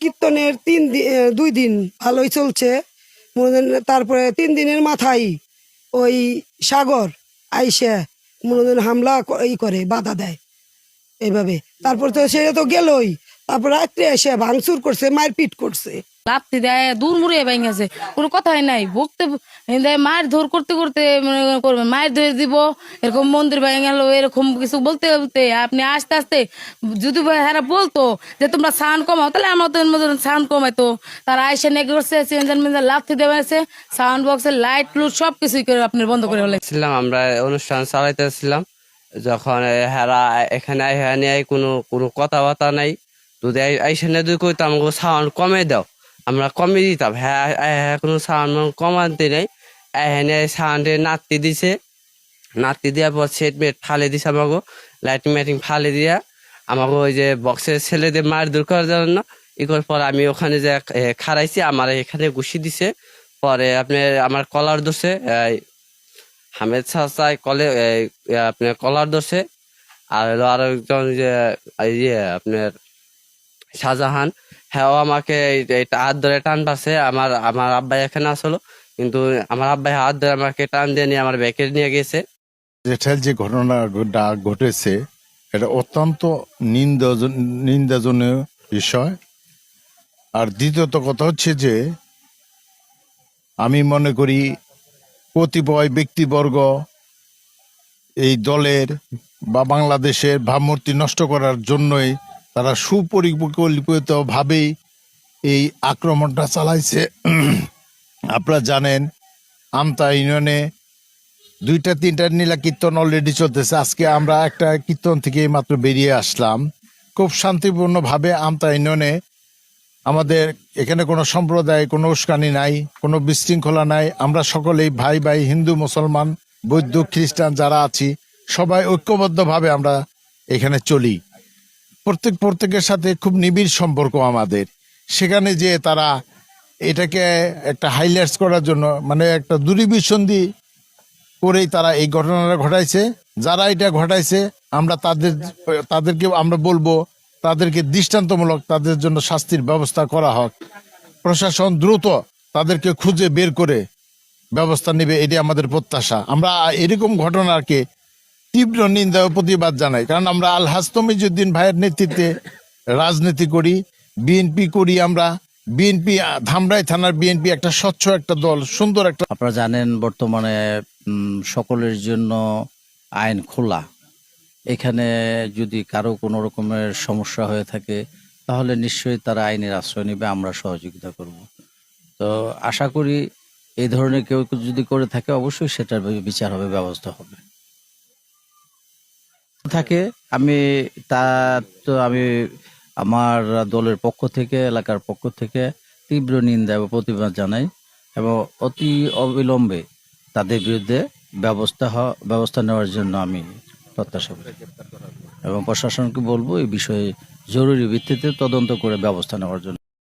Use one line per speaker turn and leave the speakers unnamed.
কীর্তনের তিন দুই দিন ভালোই চলছে। তারপরে তিন দিনের মাথায় ওই সাগর আইসে মনোজন হামলা ই করে, বাধা দেয় এইভাবে। তারপর তো সে তো গেলই। তারপর রাত্রে এসে ভাঙচুর করছে, মারপিট করছে।
লাত্তি দেয়, দূর মুড়ে ভেঙেছে। কোনো কথাই নাই। ভুগতে দেয়, মায়ের ধর করতে করতে করবে, মায়ের ধরে দিব, এরকম মন্দির ভেঙে গেল, এরকম কিছু বলতে বলতে আপনি আস্তে আস্তে যদি হ্যাঁ বলতো যে তোমরা সাউন্ড কমাও, তাহলে আমরা সাউন্ড কমাইতো। তারা আইসে নেগে করছে চেঞ্জার মেঞ্জার লাত্তি সাউন্ড বক্সের লাইট, লুট সব কিছুই করে আপনি বন্ধ করে ফেলে
ছিলাম, আমরা অনুষ্ঠান চালাইতেছিলাম, যখন হেরা এখানে এখানে কোনো কোনো কথাবার্তা নাই। যদি এইখানে দুই কইতাম গো সাউন্ড কমে দাও। আমরা কমে দিতাম। হ্যাঁ হ্যাঁ কোনো সাউন্ড কমাতে নেই। এখানে সাউন্ডে নাতি দিছে। নাতি দেওয়ার পর সেট মেট ফালে দিছে আমাকে লাইটিং মাইটিং ফালে দিয়া আমাকে ওই যে বক্সের ছেলেদের মার দূর করার জন্য। এগুলোর পর আমি ওখানে যে এ, খাড়াইছি আমার এখানে ঘুষি দিছে। পরে আপনি আমার কলার দোষে হামেদ সাসাই কলে আপনার কলার দোষে আর হলো আরও একজন যে এই যে আপনার শাহজাহান হ্যাঁ আমাকে হাত ধরে টান পাচ্ছে আমার আমার আব্বাই এখানে আসলো, কিন্তু আমার আব্বাই হাত ধরে আমাকে টান দিয়ে নিয়ে আমার ব্যাকে নিয়ে গেছে।
জেঠাল যে ঘটনাটা ঘটেছে, এটা অত্যন্ত নিন্দাজন- নিন্দাজনীয় বিষয়। আর দ্বিতীয়ত কথা হচ্ছে যে, আমি মনে করি কতিপয় ব্যক্তিবর্গ এই দলের বা বাংলাদেশের ভাবমূর্তি নষ্ট করার জন্যই তারা সুপরিকল্পিত ভাবেই এই আক্রমণটা চালাইছে। আপনারা জানেন, আমতা ইউনিয়নে দুইটা, তিনটা নীলা কীর্তন অলরেডি চলতেছে। আজকে আমরা একটা কীর্তন থেকে মাত্র বেরিয়ে আসলাম। খুব শান্তিপূর্ণভাবে আমতা ইউনিয়নে আমাদের এখানে কোনো সম্প্রদায়, কোনো উস্কানি নাই, কোনো বিশৃঙ্খলা নাই। আমরা সকলেই ভাই ভাই, হিন্দু, মুসলমান, বৌদ্ধ, খ্রিস্টান যারা আছি, সবাই ঐক্যবদ্ধভাবে আমরা এখানে চলি। প্রত্যেক প্রত্যেকের সাথে খুব নিবিড় সম্পর্ক আমাদের। সেখানে যে তারা এটাকে একটা হাইলাইটস করার জন্য মানে একটা দূরভিসন্ধি করেই তারা এই ঘটনাটা ঘটাইছে। যারা এটা ঘটাইছে, আমরা তাদের, তাদেরকে আমরা বলব, তাদেরকে দৃষ্টান্তমূলক তাদের জন্য শাস্তির ব্যবস্থা করা হোক। প্রশাসন দ্রুত তাদেরকে খুঁজে বের করে ব্যবস্থা নেবে এটি আমাদের প্রত্যাশা। আমরা এরকম ঘটনাকে তীব্র নিন্দা ও প্রতিবাদ জানাই। কারণ আমরা আল হাস্তমিজুদ্দিন ভাইয়ের নেতৃত্বে রাজনীতি করি, বিএনপি করি আমরা। বিএনপি, ধামরাই থানার বিএনপি একটা স্বচ্ছ একটা দল, সুন্দর একটা
আপনারা জানেন বর্তমানে সকলের জন্য আইন খোলা। এখানে যদি কারও কোনো রকমের সমস্যা হয়ে থাকে, তাহলে নিশ্চয়ই তারা আইনের আশ্রয় নেবে, আমরা সহযোগিতা করব। তো আশা করি, এই ধরনের কেউ যদি করে থাকে, অবশ্যই সেটার বিচার হবে, ব্যবস্থা হবে। থাকে। আমি তা তো আমি আমার দলের পক্ষ থেকে, এলাকার পক্ষ থেকে তীব্র নিন্দা এবং প্রতিবাদ জানাই এবং অতি অবিলম্বে তাদের বিরুদ্ধে ব্যবস্থা ব্যবস্থা নেওয়ার জন্য আমি প্রত্যাশা করি এবং প্রশাসনকে বলব এই বিষয়ে জরুরি ভিত্তিতে তদন্ত করে ব্যবস্থা নেওয়ার জন্য।